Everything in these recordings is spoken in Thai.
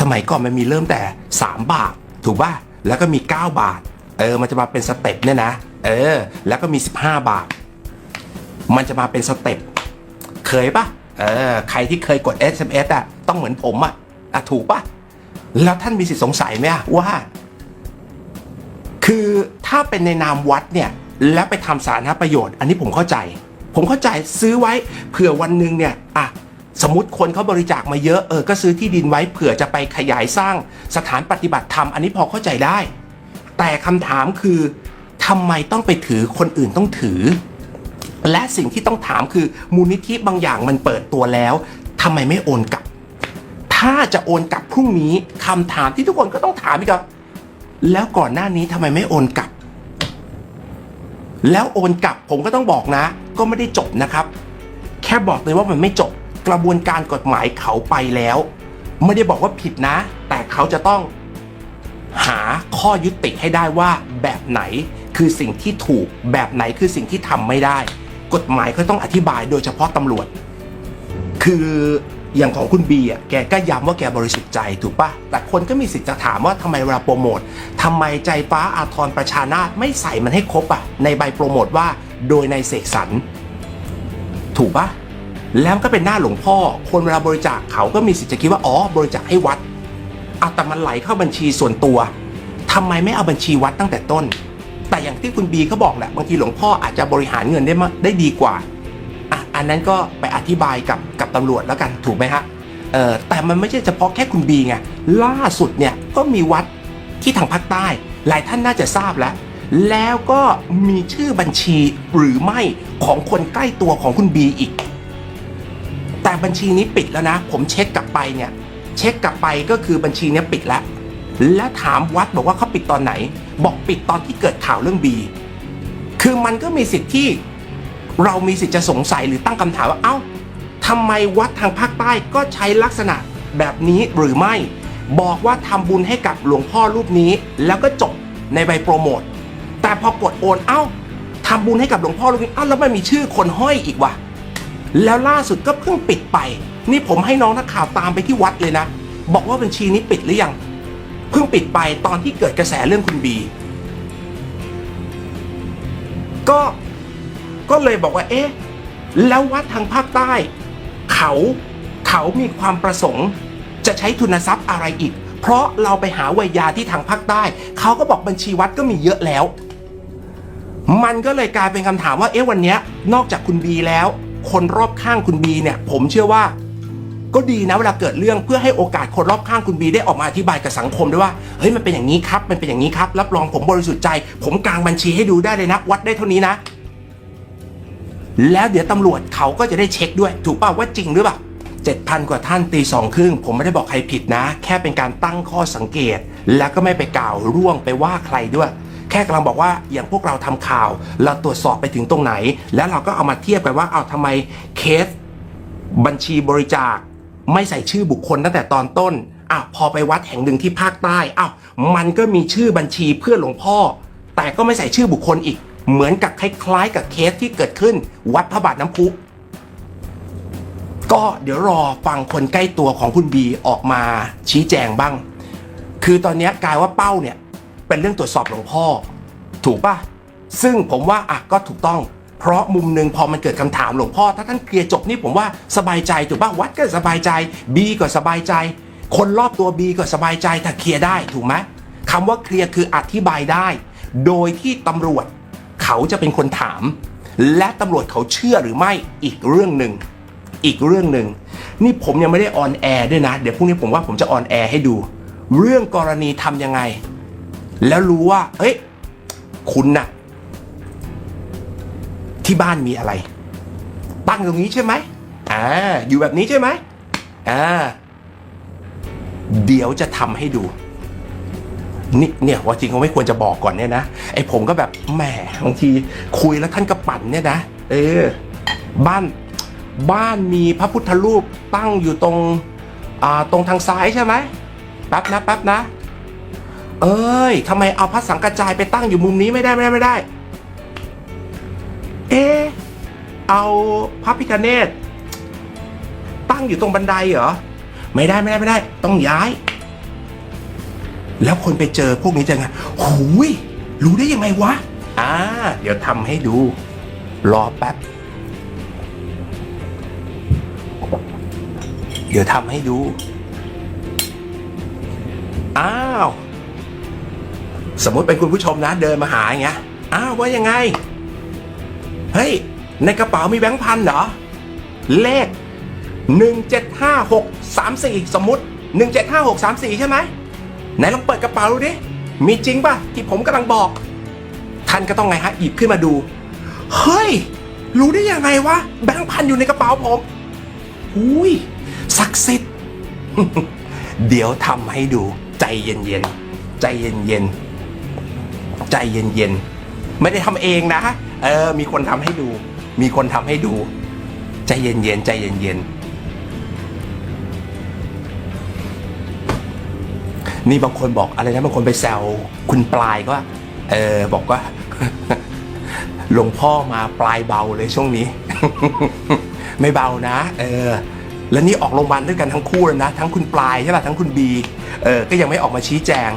สมัยก่อนมันมีเริ่มแต่ 3 บาท ถูกป่ะ แล้วก็มี 9 บาท เออ มันจะมาเป็นสเต็ปเนี่ยนะ เออ แล้วก็มี 15 บาท มันจะมาเป็นสเต็ป เคยป่ะ เออ ใครที่เคยกด SMS อะ ต้องเหมือนผมอะ อะ ถูกป่ะ แล้วท่านมีสิทธิสงสัยไหมว่า คือถ้าเป็นในนามวัดเนี่ย แล้วไปทำสาธารณประโยชน์ อันนี้ผมเข้าใจ ผมเข้าใจซื้อไว้เผื่อวันหนึ่งเนี่ย อะ สมมติคนเขาบริจาคมาเยอะเออก็ซื้อที่ดินไว้เผื่อจะไปขยายสร้างสถานปฏิบัติธรรมอันนี้พอเข้าใจได้ แต่คำถามคือทำไมต้องไปถือคนอื่นต้องถือ และสิ่งที่ต้องถามคือมูลนิธิบางอย่างมันเปิดตัวแล้วทำไมไม่โอนกลับ ถ้าจะโอนกลับพรุ่งนี้คำถามที่ทุกคนก็ต้องถามอีกครับแล้วก่อนหน้านี้ทำไมไม่โอนกลับ แล้วโอนกลับผมก็ต้องบอกนะ ก็ไม่ได้จบนะครับ แค่บอกเลยว่ามันไม่จบ กระบวนการกฎหมายเขาไปแล้ว ไม่ได้บอกว่าผิดนะ แต่เขาจะต้องหาข้อยุติให้ได้ว่าแบบไหนคือสิ่งที่ถูกแบบไหนคือสิ่งที่ทำไม่ได้ กฎหมายเขาต้องอธิบายโดยเฉพาะตำรวจ คืออย่างของคุณบีอะแกก็ย้ำว่าแกบริสุทธิ์ใจถูกปะแต่คนก็มีสิทธิ์จะถามว่าทำไมเวลาโปรโมททำไมใจฟ้าอาทรประชานาตไม่ใส่มันให้ครบอะในใบโปรโมทว่าโดยในเสกสรรถูกปะ แล้วก็เป็นหน้าหลวงพ่อ คนเวลาบริจาคเขาก็มีสิทธิ์จะคิดว่า อ๋อ บริจาคให้วัดเอาแต่มันไหลเข้าบัญชีส่วนตัวทำไมไม่เอาบัญชีวัดตั้งแต่ต้น แต่อย่างที่คุณบีเขาบอกแหละบางทีหลวงพ่ออาจจะบริหารเงินได้มาได้ดีกว่าอะอันนั้นก็ไปอธิบายกับกับตำรวจแล้วกันถูกไหมฮะเออแต่มันไม่ใช่เฉพาะแค่คุณบีไงล่าสุดเนี่ยก็มีวัดที่ทางภาคใต้ หลายท่านน่าจะทราบแล้ว แล้วก็มีชื่อบัญชีหรือไม่ของคนใกล้ตัวของคุณบีอีก บัญชีนี้ปิดแล้วนะ ผมเช็คกลับไปเนี่ย เช็คกลับไปก็คือบัญชีนี้ปิดแล้ว และถามวัดบอกว่าเขาปิดตอนไหน บอกปิดตอนที่เกิดข่าวเรื่องบี คือมันก็มีสิทธิ์ที่เรามีสิทธิ์จะสงสัยหรือตั้งคำถามว่า เอ้าทำไมวัดทางภาคใต้ก็ใช้ลักษณะแบบนี้หรือไม่ บอกว่าทำบุญให้กับหลวงพ่อรูปนี้ แล้วก็จบในใบโปรโมท แต่พอกดโอน เอ้าทำบุญให้กับหลวงพ่อรูปนี้ เอ้าแล้วมันมีชื่อคนห้อยอีกว่ะ แล้วล่าสุดก็เพิ่งปิดไป นี่ผมให้น้องนักข่าวตามไปที่วัดเลยนะ บอกว่าบัญชีนี้ปิดหรือยัง เพิ่งปิดไปตอนที่เกิดกระแสเรื่องคุณบี ก็ ก็เลยบอกว่า เอ๊ะ แล้ววัดทางภาคใต้ เขาเขามีความประสงค์จะใช้ทุนทรัพย์อะไรอีก เพราะเราไปหาวิยาที่ทางภาคใต้ เขาก็บอกบัญชีวัดก็มีเยอะแล้ว มันก็เลยกลายเป็นคำถามว่า เอ๊ะวันนี้นอกจากคุณบีแล้ว คนรอบข้างคุณบีเนี่ย ผมเชื่อว่า ก็ดีนะเวลาเกิดเรื่องเพื่อให้โอกาสคนรอบข้างคุณบีได้ออกมาอธิบายกับสังคมด้วยว่าเฮ้ยมันเป็นอย่างนี้ครับ มันเป็นอย่างนี้ครับ รับรองผมบริสุทธิ์ใจ ผมกลางบัญชีให้ดูได้เลยนะ วัดได้เท่านี้นะ แล้วเดี๋ยวตำรวจเขาก็จะได้เช็คด้วย ถูกป่าว่าจริงหรือเปล่าเจ็ดพันกว่าท่านตีสองครึ่งผมไม่ได้บอกใครผิดนะ แค่เป็นการตั้งข้อสังเกต แล้วก็ไม่ไปกล่าวร่วงไปว่าใครด้วย ค่กำลังบอกว่าอย่างพวกเราทำข่าว เราตรวจสอบไปถึงตรงไหน แล้วเราก็เอามาเทียบกันว่าเอาทำไมเคส บัญชีบริจาค ไม่ใส่ชื่อบุคคลตั้งแต่ตอนต้นอ้าวพอไปวัดแห่งหนึ่งที่ภาคใต้อ้าวมันก็มีชื่อบัญชีเพื่อหลวงพ่อ แต่ก็ไม่ใส่ชื่อบุคคลอีก เหมือนกับคล้ายๆ กับเคสที่เกิดขึ้น วัดพระบาทน้ำพุก็เดี๋ยวรอฟังคนใกล้ตัวของคุณบีออกมาชี้แจงบ้าง คือตอนนี้กลายว่าเป้าเนี่ย เป็นเรื่องตรวจสอบหลวงพ่อ ถูกป่ะซึ่งผมว่าอะก็ถูกต้อง เพราะมุมหนึ่งพอมันเกิดคำถามหลวงพ่อ ถ้าท่านเคลียร์จบนี่ผมว่าสบายใจถูกป่ะวัดก็สบายใจบีก็สบายใจ คนรอบตัวบีก็สบายใจถ้าเคลียร์ได้ถูกไหมคำว่าเคลียร์คืออธิบายได้ โดยที่ตำรวจเขาจะเป็นคนถาม และตำรวจเขาเชื่อหรือไม่อีกเรื่องหนึ่งอีกเรื่องหนึ่งนี่ผมยังไม่ได้ออนแอร์ด้วยนะ เดี๋ยวพรุ่งนี้ผมว่าผมจะออนแอร์ให้ดู เรื่องกรณีทำยังไง แล้วรู้ว่า เอ้ย คุณน่ะ ที่บ้านมีอะไร ตั้งตรงนี้ใช่ไหมอ่าอยู่แบบนี้ใช่ไหมอ่าเดี๋ยวจะทำให้ดูนี่เนี่ยว่าจริงเขาไม่ควรจะบอกก่อนเนี่ยนะไอ้ผมก็แบบแหมบางทีคุยแล้วท่านก็ปั่นเนี่ยนะเออบ้านบ้านมีพระพุทธรูปตั้งอยู่ตรงอ่าตรงทางซ้ายใช่ไหมแป๊บนะแป๊บนะ เอ้ยทำไมเอาพระสังกระจายไปตั้งอยู่มุมนี้ไม่ได้ไม่ได้ไม่ได้ เอะเอาพระพิคเนตตั้งอยู่ตรงบันไดเหรอ ไม่ได้ไม่ได้ไม่ได้ ต้องย้าย แล้วคนไปเจอพวกนี้จะไงหูยรู้ได้ยังไงวะ อ่า เดี๋ยวทำให้ดู รอแป๊บ เดี๋ยวทำให้ดู อ้าว สมมติเป็นคุณผู้ชมนะเดินมาหาอย่างเงี้ยอ้าวว่ายังไง เฮ้ย ในกระเป๋ามีแบงค์พันเหรอ เลข 175634 สมมติ 175634 ใช่ไหมไหนลองเปิดกระเป๋าดูดิ มีจริงป่ะ ที่ผมกำลังบอก ท่านก็ต้องไงฮะหยิบขึ้นมาดู เฮ้ย รู้ได้ยังไงวะ แบงค์พันอยู่ในกระเป๋าผมอุ้ยศักดิ์สิทธิ์ เดี๋ยวทำให้ดูใจเย็นๆ ใจเย็นๆ ใจเย็นๆ ไม่ได้ทำเองนะ เออ มีคนทำให้ดู มีคนทำให้ดู ใจเย็นๆ ใจเย็นๆ นี่บางคนบอกอะไรนะ บางคนไปแซวคุณปลายก็ เออ บอกว่าหลวงพ่อมาปลายเบาเลยช่วงนี้ ไม่เบานะ เออ แล้วนี่ออกโรงพยาบาลด้วยกันทั้งคู่เลยนะ ทั้งคุณปลายใช่ป่ะทั้งคุณบี เออ ก็ยังไม่ออกมาชี้แจง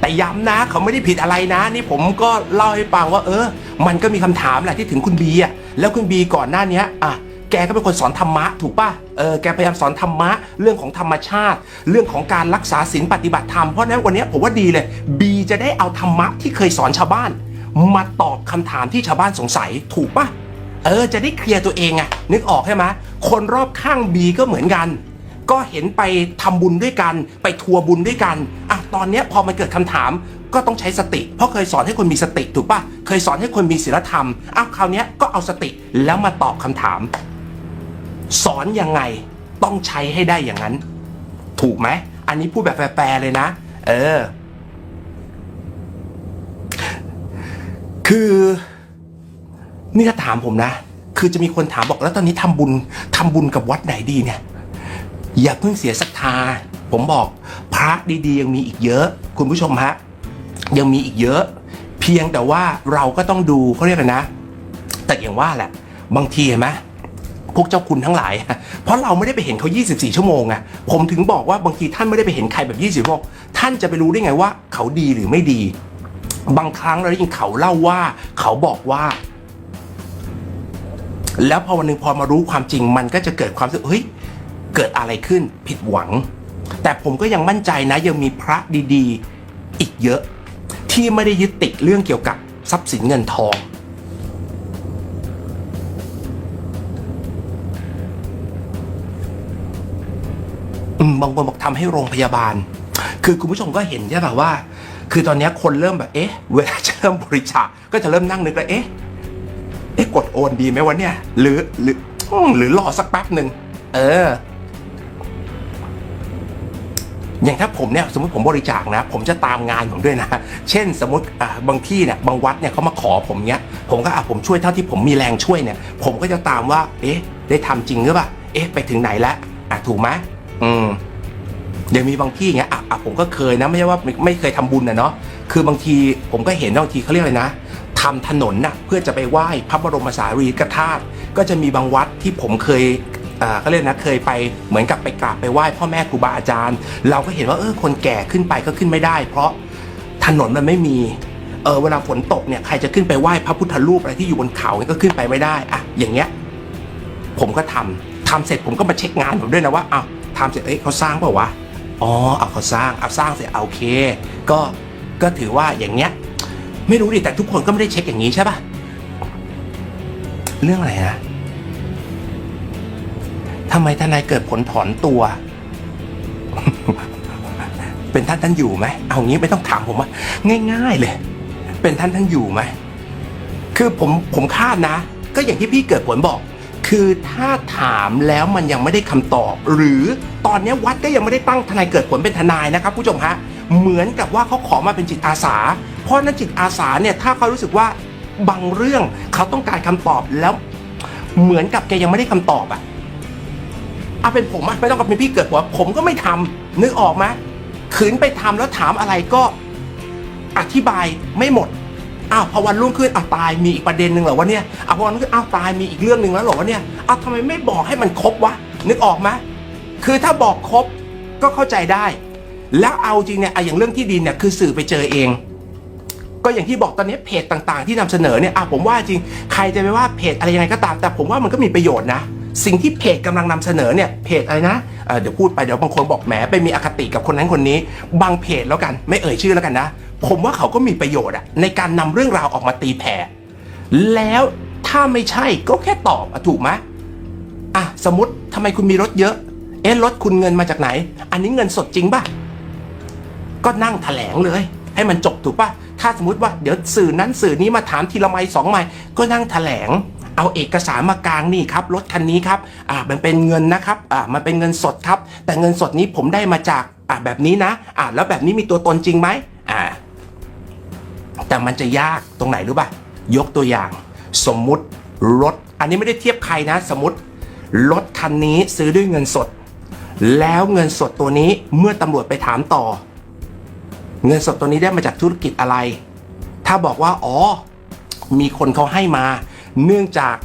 แต่ย้ำนะเขาไม่ได้ผิดอะไรนะ นี่ผมก็เล่าให้ฟังว่า เออ มันก็มีคำถามแหละที่ถึงคุณบีอะแล้วคุณบีก่อนหน้านี้อะแกก็เป็นคนสอนธรรมะถูกป่ะ เออ แกพยายามสอนธรรมะ เรื่องของธรรมชาติ เรื่องของการรักษาศีลปฏิบัติธรรม เพราะนั้นวันนี้ผมว่าดีเลย บีจะได้เอาธรรมะที่เคยสอนชาวบ้าน มาตอบคำถามที่ชาวบ้านสงสัยถูกป่ะ เออ จะได้เคลียร์ตัวเองอะนึกออกใช่ไหมคนรอบข้างบีก็เหมือนกัน ก็เห็นไปทำบุญด้วยกัน ไปทัวร์บุญด้วยกันอะตอนเนี้ยพอมันเกิดคำถามก็ต้องใช้สติ เพราะเคยสอนให้คนมีสติถูกป่ะเคยสอนให้คนมีศีลธรรมอ้าวคราวเนี้ยก็เอาสติแล้วมาตอบคำถาม สอนยังไงต้องใช้ให้ได้อย่างนั้น ถูกไหม อันนี้พูดแบบแปลๆเลยนะ เออ คือนี่ถ้าถามผมนะ คือจะมีคนถามบอกแล้วตอนนี้ทำบุญทำบุญกับวัดไหนดีเนี่ย อย่าเพิ่งเสียศรัทธา ผมบอกพระดีๆ ยังมีอีกเยอะ คุณผู้ชมฮะยังมีอีกเยอะ เพียงแต่ว่าเราก็ต้องดูเขาเรียกกันนะ แต่อย่างว่าแหละบางทีเห็นไหมพวกเจ้าคุณทั้งหลาย เพราะเราไม่ได้ไปเห็นเขา 24 ชั่วโมงอะผมถึงบอกว่าบางทีท่านไม่ได้ไปเห็นใครแบบ24ชั่วโมงท่านจะไปรู้ได้ไงว่าเขาดีหรือไม่ดี บางครั้งเราได้ยินเขาเล่าว่า เขาบอกว่า แล้วพอวันหนึ่งพอมารู้ความจริงมันก็จะเกิดความรู้สึกเฮ้ย เกิดอะไรขึ้นผิดหวัง แต่ผมก็ยังมั่นใจนะยังมีพระดีๆอีกเยอะ ที่ไม่ได้ยึดติดเรื่องเกี่ยวกับทรัพย์สินเงินทอง บางคนบอกทำให้โรงพยาบาล คือคุณผู้ชมก็เห็นใช่ป่ะว่า คือตอนนี้คนเริ่มแบบ เอ๊ะ เวลาจะเริ่มบริจาคก็จะเริ่มนั่งนึกแล้วเอ๊ะ เอ๊ะ กดโอนดีไหมวะเนี่ย หรือ หรือหรือรอสักแป๊บหนึ่ง เออ อย่างถ้าผมเนี่ยสมมติผมบริจาคนะ ผมจะตามงานผมด้วยนะ เช่นสมมติบางที่เนี่ยบางวัดเนี่ยเขามาขอผมเนี้ย ผมก็อะผมช่วยเท่าที่ผมมีแรงช่วยเนี่ย ผมก็จะตามว่า เอ๊ะ ได้ทำจริงหรือเปล่าเอ๊ะ ไปถึงไหนแล้วอะถูกไหมอืมเดี๋ยวมีบางที่เงี้ยอะอะผมก็เคยนะไม่ใช่ว่าไม่เคยทำบุญนะเนาะคือบางทีผมก็เห็นบางทีเขาเรียกอะไรนะทำถนนน่ะเพื่อจะไปไหว้พระบรมสารีริกธาตุก็จะมีบางวัดที่ผมเคย อ่าเขาเรียกนะเคยไปเหมือนกับไปกราบไปไหว้พ่อแม่ครูบาอาจารย์ เราก็เห็นว่าเออคนแก่ขึ้นไปก็ขึ้นไม่ได้ เพราะถนนมันไม่มีเออเวลาฝนตกเนี่ยใครจะขึ้นไปไหว้พระพุทธรูปอะไรที่อยู่บนเขาเนี่ยก็ขึ้นไปไม่ได้อะอย่างเงี้ยผมก็ทำทำเสร็จผมก็มาเช็คงานผมด้วยนะว่าเอ้าทำเสร็จเอ้ยเขาสร้างเปล่าวะอ๋อเอาเขาสร้างเอาสร้างเสร็จเอาโอเค ก็ก็ถือว่าอย่างเงี้ยไม่รู้ดิแต่ทุกคนก็ไม่ได้เช็คอย่างนี้ใช่ปะเรื่องอะไรนะำไมทนายเกิดผลถอนตัว เป็นท่านท่านอยู่ไหม เอางี้ไม่ต้องถามผมว่าง่าย ๆ เลย เป็นท่านท่านอยู่ไหม คือผมผมคาดนะ ก็อย่างที่พี่เกิดผลบอก คือถ้าถามแล้วมันยังไม่ได้คำตอบ หรือตอนนี้วัดก็ยังไม่ได้ตั้งทนายเกิดผลเป็นทนายนะครับผู้ชมฮะ เหมือนกับว่าเขาขอมาเป็นจิตอาสา เพราะนั้นจิตอาสาเนี่ยถ้าเขารู้สึกว่าบางเรื่องเขาต้องการคำตอบแล้วเหมือนกับแกยังไม่ได้คำตอบอะ เอาเป็นผมอะไม่ต้องกับเป็นพี่เกิดผลผมก็ไม่ทำนึกออกไหมขืนไปทำแล้วถามอะไรก็อธิบายไม่หมดอ้าวพอวันรุ่งขึ้นอ้าวตายมีอีกประเด็นหนึ่งเหรอวะเนี่ยอ้าวพอวันรุ่งขึ้นอ้าวตายมีอีกเรื่องหนึ่งแล้วเหรอวะเนี่ยอ้าวทำไมไม่บอกให้มันครบวะนึกออกไหมคือถ้าบอกครบก็เข้าใจได้ แล้วเอาจริงเนี่ยอะอย่างเรื่องที่ดินเนี่ยคือสื่อไปเจอเอง ก็อย่างที่บอกตอนนี้เพจต่างๆ ที่นำเสนอเนี่ยอะผมว่าจริงใครจะไปว่าเพจอะไรยังไงก็ตาม แต่ผมว่ามันก็มีประโยชน์นะ สิ่งที่เพจกำลังนำเสนอเนี่ยเพจอะไรนะเเดี๋ยวพูดไปเดี๋ยวบางคนบอกแหมไปมีอคติกับคนนั้นคนนี้ บางเพจแล้วกันไม่เอ่ยชื่อแล้วกันนะ ผมว่าเขาก็มีประโยชน์อะในการนำเรื่องราวออกมาตีแผ่แล้วถ้าไม่ใช่ก็แค่ตอบอะถูกไหมอะสมมติทำไมคุณมีรถเยอะ เอ๊ะรถคุณเงินมาจากไหน อันนี้เงินสดจริงป่ะก็นั่งแถลงเลย ให้มันจบถูกป่ะถ้าสมมติว่าเดี๋ยวสื่อนั้นสื่อนี้มาถามทีละไม้สองไม้ก็นั่งแถลง เอาเอกสารมากลางนี่ครับรถคันนี้ครับอ่ามันเป็นเงินนะครับอ่ามันเป็นเงินสดครับ แต่เงินสดนี้ผมได้มาจากอ่าแบบนี้นะอ่าแล้วแบบนี้มีตัวตนจริงไหมอ่าแต่มันจะยากตรงไหนรู้ป่ะยกตัวอย่าง สมมุติรถ อันนี้ไม่ได้เทียบใครนะ สมมติรถคันนี้ซื้อด้วยเงินสด แล้วเงินสดตัวนี้เมื่อตำรวจไปถามต่อ เงินสดตัวนี้ได้มาจากธุรกิจอะไร ถ้าบอกว่า อ๋อ มีคนเขาให้มา เนื่องจาก